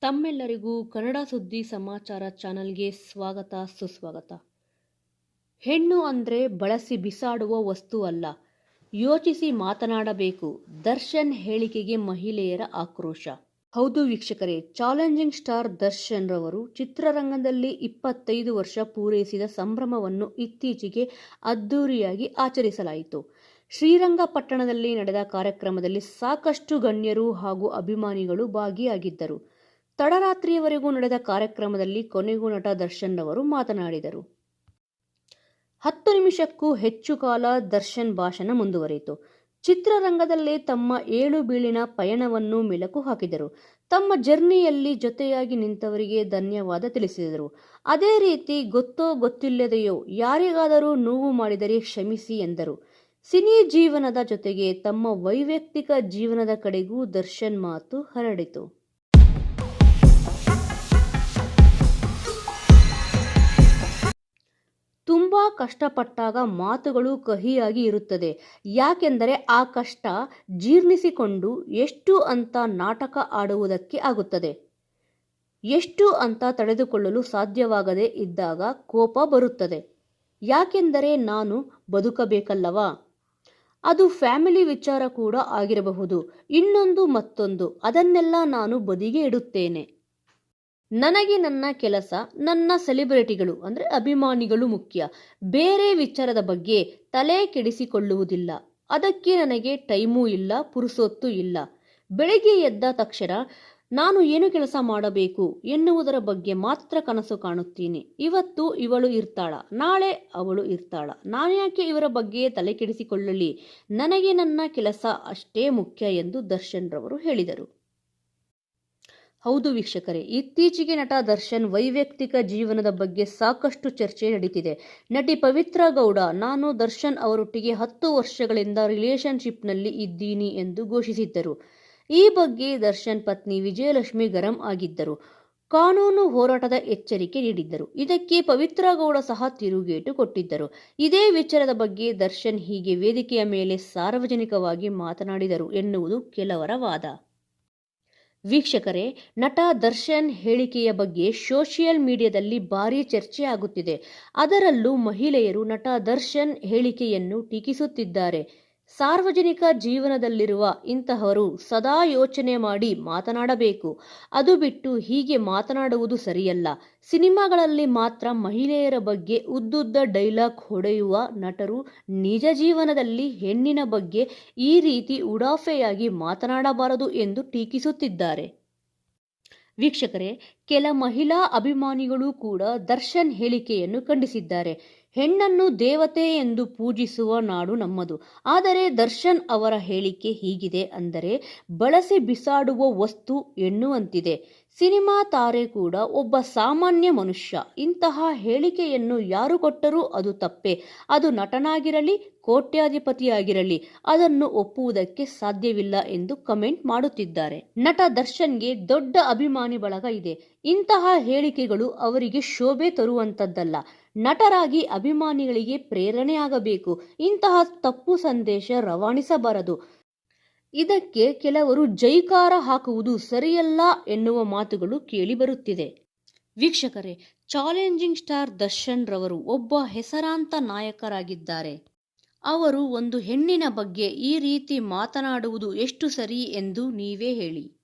ತಮ್ಮೆಲ್ಲರಿಗೂ ಕನ್ನಡ ಸುದ್ದಿ ಸಮಾಚಾರ ಚಾನಲ್ಗೆ ಸ್ವಾಗತ, ಸುಸ್ವಾಗತ. ಹೆಣ್ಣು ಅಂದ್ರೆ ಬಳಸಿ ಬಿಸಾಡುವ ವಸ್ತು ಅಲ್ಲ. ಯೋಚಿಸಿ ಮಾತನಾಡಬೇಕು. ದರ್ಶನ್ ಹೇಳಿಕೆಗೆ ಮಹಿಳೆಯರ ಆಕ್ರೋಶ. ಹೌದು ವೀಕ್ಷಕರೇ, ಚಾಲೆಂಜಿಂಗ್ ಸ್ಟಾರ್ ದರ್ಶನ್ ರವರು ಚಿತ್ರರಂಗದಲ್ಲಿ ಇಪ್ಪತ್ತೈದು ವರ್ಷ ಪೂರೈಸಿದ ಸಂಭ್ರಮವನ್ನು ಇತ್ತೀಚೆಗೆ ಅದ್ದೂರಿಯಾಗಿ ಆಚರಿಸಲಾಯಿತು. ಶ್ರೀರಂಗಪಟ್ಟಣದಲ್ಲಿ ನಡೆದ ಕಾರ್ಯಕ್ರಮದಲ್ಲಿ ಸಾಕಷ್ಟು ಗಣ್ಯರು ಹಾಗೂ ಅಭಿಮಾನಿಗಳು ಭಾಗಿಯಾಗಿದ್ದರು. ತಡರಾತ್ರಿಯವರೆಗೂ ನಡೆದ ಕಾರ್ಯಕ್ರಮದಲ್ಲಿ ಕೊನೆಗೂ ನಟ ದರ್ಶನ್ ಅವರು ಮಾತನಾಡಿದರು. ಹತ್ತು ನಿಮಿಷಕ್ಕೂ ಹೆಚ್ಚು ಕಾಲ ದರ್ಶನ್ ಭಾಷಣ ಮುಂದುವರಿಯಿತು. ಚಿತ್ರರಂಗದಲ್ಲೇ ತಮ್ಮ ಏಳು ಬೀಳಿನ ಪಯಣವನ್ನು ಮಿಲಕು ಹಾಕಿದರು. ತಮ್ಮ ಜರ್ನಿಯಲ್ಲಿ ಜೊತೆಯಾಗಿ ನಿಂತವರಿಗೆ ಧನ್ಯವಾದ ತಿಳಿಸಿದರು. ಅದೇ ರೀತಿ ಗೊತ್ತೋ ಗೊತ್ತಿಲ್ಲದೆಯೋ ಯಾರಿಗಾದರೂ ನೋವು ಮಾಡಿದರೆ ಕ್ಷಮಿಸಿ ಎಂದರು. ಸಿನಿ ಜೀವನದ ಜೊತೆಗೆ ತಮ್ಮ ವೈಯಕ್ತಿಕ ಜೀವನದ ಕಡೆಗೂ ದರ್ಶನ್ ಮಾತು ಹರಡಿತು. ತುಂಬಾ ಕಷ್ಟಪಟ್ಟಾಗ ಮಾತುಗಳು ಕಹಿಯಾಗಿ ಇರುತ್ತದೆ. ಯಾಕೆಂದರೆ ಆ ಕಷ್ಟ ಜೀರ್ಣಿಸಿಕೊಂಡು ಎಷ್ಟು ಅಂತ ನಾಟಕ ಆಡುವುದಕ್ಕೆ ಆಗುತ್ತದೆ. ಎಷ್ಟು ಅಂತ ತಡೆದುಕೊಳ್ಳಲು ಸಾಧ್ಯವಾಗದೇ ಇದ್ದಾಗ ಕೋಪ ಬರುತ್ತದೆ. ಯಾಕೆಂದರೆ ನಾನು ಬದುಕಬೇಕಲ್ಲವಾ? ಅದು ಫ್ಯಾಮಿಲಿ ವಿಚಾರ ಕೂಡ ಆಗಿರಬಹುದು. ಇನ್ನೊಂದು ಮತ್ತೊಂದು. ಅದನ್ನೆಲ್ಲ ನಾನು ಬದಿಗೆ ಇಡುತ್ತೇನೆ. ನನಗೆ ನನ್ನ ಕೆಲಸ, ನನ್ನ ಸೆಲೆಬ್ರಿಟಿಗಳು, ಅಂದರೆ ಅಭಿಮಾನಿಗಳು ಮುಖ್ಯ. ಬೇರೆ ವಿಚಾರದ ಬಗ್ಗೆ ತಲೆ ಕೆಡಿಸಿಕೊಳ್ಳುವುದಿಲ್ಲ. ಅದಕ್ಕೆ ನನಗೆ ಟೈಮೂ ಇಲ್ಲ, ಪುರುಸೊತ್ತು ಇಲ್ಲ. ಬೆಳಿಗ್ಗೆ ಎದ್ದ ತಕ್ಷಣ ನಾನು ಏನು ಕೆಲಸ ಮಾಡಬೇಕು ಎನ್ನುವುದರ ಬಗ್ಗೆ ಮಾತ್ರ ಕನಸು ಕಾಣುತ್ತೀನಿ. ಇವತ್ತು ಇವಳು ಇರ್ತಾಳ, ನಾಳೆ ಅವಳು ಇರ್ತಾಳ. ನಾನು ಯಾಕೆ ಇವರ ಬಗ್ಗೆ ತಲೆ ಕೆಡಿಸಿಕೊಳ್ಳಲಿ? ನನಗೆ ನನ್ನ ಕೆಲಸ ಅಷ್ಟೇ ಮುಖ್ಯ ಎಂದು ದರ್ಶನ್ ರವರು ಹೇಳಿದರು. ಹೌದು ವೀಕ್ಷಕರೇ, ಇತ್ತೀಚೆಗೆ ನಟ ದರ್ಶನ್ ವೈಯಕ್ತಿಕ ಜೀವನದ ಬಗ್ಗೆ ಸಾಕಷ್ಟು ಚರ್ಚೆ ನಡೀತಿದೆ. ನಟಿ ಪವಿತ್ರ ಗೌಡ, ನಾನು ದರ್ಶನ್ ಅವರೊಟ್ಟಿಗೆ ಹತ್ತು ವರ್ಷಗಳಿಂದ ರಿಲೇಶನ್ಶಿಪ್ನಲ್ಲಿ ಇದ್ದೀನಿ ಎಂದು ಘೋಷಿಸಿದ್ದರು. ಈ ಬಗ್ಗೆ ದರ್ಶನ್ ಪತ್ನಿ ವಿಜಯಲಕ್ಷ್ಮಿ ಗರಂ ಆಗಿದ್ದರು. ಕಾನೂನು ಹೋರಾಟದ ಎಚ್ಚರಿಕೆ ನೀಡಿದ್ದರು. ಇದಕ್ಕೆ ಪವಿತ್ರ ಗೌಡ ಸಹ ತಿರುಗೇಟು ಕೊಟ್ಟಿದ್ದರು. ಇದೇ ವಿಚಾರದ ಬಗ್ಗೆ ದರ್ಶನ್ ಹೀಗೆ ವೇದಿಕೆಯ ಮೇಲೆ ಸಾರ್ವಜನಿಕವಾಗಿ ಮಾತನಾಡಿದರು ಎನ್ನುವುದು ಕೆಲವರ ವಾದ. ವೀಕ್ಷಕರೇ, ನಟ ದರ್ಶನ್ ಹೇಳಿಕೆಯ ಬಗ್ಗೆ ಸೋಷಿಯಲ್ ಮೀಡಿಯಾದಲ್ಲಿ ಭಾರೀ ಚರ್ಚೆ ಆಗುತ್ತಿದೆ. ಅದರಲ್ಲೂ ಮಹಿಳೆಯರು ನಟ ದರ್ಶನ್ ಹೇಳಿಕೆಯನ್ನು ಟೀಕಿಸುತ್ತಿದ್ದಾರೆ. ಸಾರ್ವಜನಿಕ ಜೀವನದಲ್ಲಿರುವ ಇಂತಹವರು ಸದಾ ಯೋಚನೆ ಮಾಡಿ ಮಾತನಾಡಬೇಕು. ಅದು ಬಿಟ್ಟು ಹೀಗೆ ಮಾತನಾಡುವುದು ಸರಿಯಲ್ಲ. ಸಿನಿಮಾಗಳಲ್ಲಿ ಮಾತ್ರ ಮಹಿಳೆಯರ ಬಗ್ಗೆ ಉದ್ದುದ್ದ ಡೈಲಾಗ್ ಹೊಡೆಯುವ ನಟರು ನಿಜ ಜೀವನದಲ್ಲಿ ಹೆಣ್ಣಿನ ಬಗ್ಗೆ ಈ ರೀತಿ ಉಡಾಫೆಯಾಗಿ ಮಾತನಾಡಬಾರದು ಎಂದು ಟೀಕಿಸುತ್ತಿದ್ದಾರೆ. ವೀಕ್ಷಕರೇ, ಕೆಲ ಮಹಿಳಾ ಅಭಿಮಾನಿಗಳು ಕೂಡ ದರ್ಶನ್ ಹೇಳಿಕೆಯನ್ನು ಖಂಡಿಸಿದ್ದಾರೆ. ಹೆಣ್ಣನ್ನು ದೇವತೆ ಎಂದು ಪೂಜಿಸುವ ನಾಡು ನಮ್ಮದು. ಆದರೆ ದರ್ಶನ್ ಅವರ ಹೇಳಿಕೆ ಹೀಗಿದೆ ಅಂದರೆ, ಬಳಸಿ ಬಿಸಾಡುವ ವಸ್ತು ಎನ್ನುವಂತಿದೆ. ಸಿನಿಮಾ ತಾರೆ ಕೂಡ ಒಬ್ಬ ಸಾಮಾನ್ಯ ಮನುಷ್ಯ. ಇಂತಹ ಹೇಳಿಕೆಯನ್ನು ಯಾರು ಕೊಟ್ಟರೂ ಅದು ತಪ್ಪೆ. ಅದು ನಟನಾಗಿರಲಿ, ಕೋಟ್ಯಾಧಿಪತಿಯಾಗಿರಲಿ, ಅದನ್ನು ಒಪ್ಪುವುದಕ್ಕೆ ಸಾಧ್ಯವಿಲ್ಲ ಎಂದು ಕಮೆಂಟ್ ಮಾಡುತ್ತಿದ್ದಾರೆ. ನಟ ದರ್ಶನ್ಗೆ ದೊಡ್ಡ ಅಭಿಮಾನಿ ಬಳಗ ಇದೆ. ಇಂತಹ ಹೇಳಿಕೆಗಳು ಅವರಿಗೆ ಶೋಭೆ ತರುವಂತದ್ದಲ್ಲ. ನಟರಾಗಿ ಅಭಿಮಾನಿಗಳಿಗೆ ಪ್ರೇರಣೆಯಾಗಬೇಕು ಇಂತಹ ತಪ್ಪು ಸಂದೇಶ ರವಾನಿಸಬಾರದು. ಇದಕ್ಕೆ ಕೆಲವರು ಜೈಕಾರ ಹಾಕುವುದು ಸರಿಯಲ್ಲ ಎನ್ನುವ ಮಾತುಗಳು ಕೇಳಿಬರುತ್ತಿದೆ ವೀಕ್ಷಕರೇ, ಚಾಲೆಂಜಿಂಗ್ ಸ್ಟಾರ್ ದರ್ಶನ್ ರವರು ಒಬ್ಬ ಹೆಸರಾಂತ ನಾಯಕರಾಗಿದ್ದಾರೆ. ಅವರು ಒಂದು ಹೆಣ್ಣಿನ ಬಗ್ಗೆ ಈ ರೀತಿ ಮಾತನಾಡುವುದು ಎಷ್ಟು ಸರಿ ಎಂದು ನೀವೇ ಹೇಳಿ.